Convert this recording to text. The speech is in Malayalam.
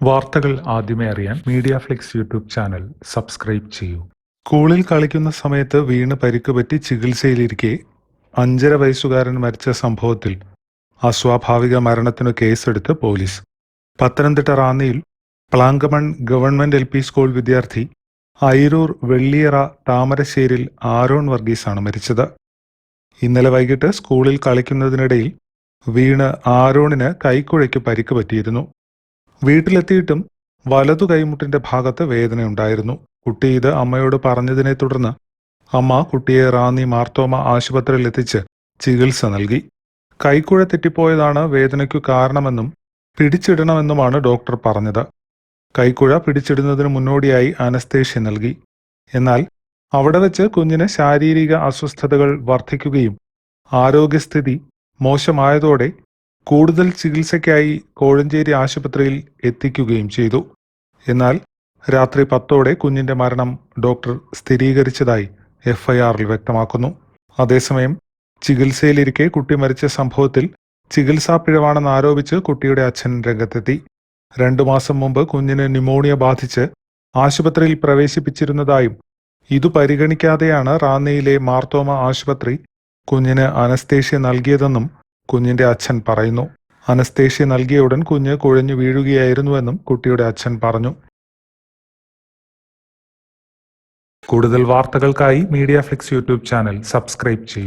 വാർത്തകൾ ആദ്യമേ അറിയാൻ Media Flix YouTube channel subscribe ചെയ്യൂ. സ്കൂളിൽ കളിക്കുന്ന സമയത്ത് വീണ് പരിക്ക് പറ്റി ചികിത്സയിലിരിക്കെ അഞ്ചര വയസ്സുകാരൻ മരിച്ച സംഭവത്തിൽ അസ്വാഭാവിക മരണത്തിനു കേസെടുത്ത് police. Pathanamthitta റാന്നിയിൽ Plankamon government L P school വിദ്യാർത്ഥി ഐരൂർ വെള്ളിയറ താമരശ്ശേരിൽ ആരോൺ വർഗീസാണ് മരിച്ചത്. ഇന്നലെ വൈകിട്ട് സ്കൂളിൽ കളിക്കുന്നതിനിടയിൽ വീണ് ആരോണിന് കൈക്കുഴയ്ക്ക് പരിക്ക് പറ്റിയിരുന്നു. വീട്ടിലെത്തിയിട്ടും വലതു കൈമുട്ടിന്റെ ഭാഗത്ത് വേദനയുണ്ടായിരുന്നു. കുട്ടി ഇത് അമ്മയോട് പറഞ്ഞതിനെ തുടർന്ന് അമ്മ കുട്ടിയെ റാന്നി മാർത്തോമ ആശുപത്രിയിൽ എത്തിച്ച് ചികിത്സ നൽകി. കൈക്കുഴ തെറ്റിപ്പോയതാണ് വേദനയ്ക്കു കാരണമെന്നും പിടിച്ചിടണമെന്നുമാണ് ഡോക്ടർ പറഞ്ഞത്. കൈക്കുഴ പിടിച്ചിടുന്നതിന് മുന്നോടിയായി അനസ്തേഷ്യ നൽകി. എന്നാൽ അവിടെ വെച്ച് കുഞ്ഞിന് ശാരീരിക അസ്വസ്ഥതകൾ വർദ്ധിക്കുകയും ആരോഗ്യസ്ഥിതി മോശമായതോടെ കൂടുതൽ ചികിത്സയ്ക്കായി കോഴഞ്ചേരി ആശുപത്രിയിൽ എത്തിക്കുകയും ചെയ്തു. എന്നാൽ രാത്രി പത്തോടെ കുഞ്ഞിന്റെ മരണം ഡോക്ടർ സ്ഥിരീകരിച്ചതായി എഫ്ഐആറിൽ വ്യക്തമാക്കുന്നു. അതേസമയം ചികിത്സയിലിരിക്കെ കുട്ടി മരിച്ച സംഭവത്തിൽ ചികിത്സാ പിഴവാണെന്ന് ആരോപിച്ച് കുട്ടിയുടെ അച്ഛൻ രംഗത്തെത്തി. രണ്ടു മാസം മുമ്പ് കുഞ്ഞിന് ന്യൂമോണിയ ബാധിച്ച് ആശുപത്രിയിൽ പ്രവേശിപ്പിച്ചിരുന്നതായും ഇതു പരിഗണിക്കാതെയാണ് റാന്നിയിലെ മാർത്തോമ ആശുപത്രി കുഞ്ഞിന് അനസ്തേഷ്യ നൽകിയതെന്നും കുഞ്ഞിന്റെ അച്ഛൻ പറയുന്നു. അനസ്തേഷ്യ നൽകിയ ഉടൻ കുഞ്ഞ് കുഴഞ്ഞു വീഴുകയായിരുന്നുവെന്നും കുട്ടിയുടെ അച്ഛൻ പറഞ്ഞു. കൂടുതൽ വാർത്തകൾക്കായി Media Flix YouTube channel subscribe ചെയ്യൂ.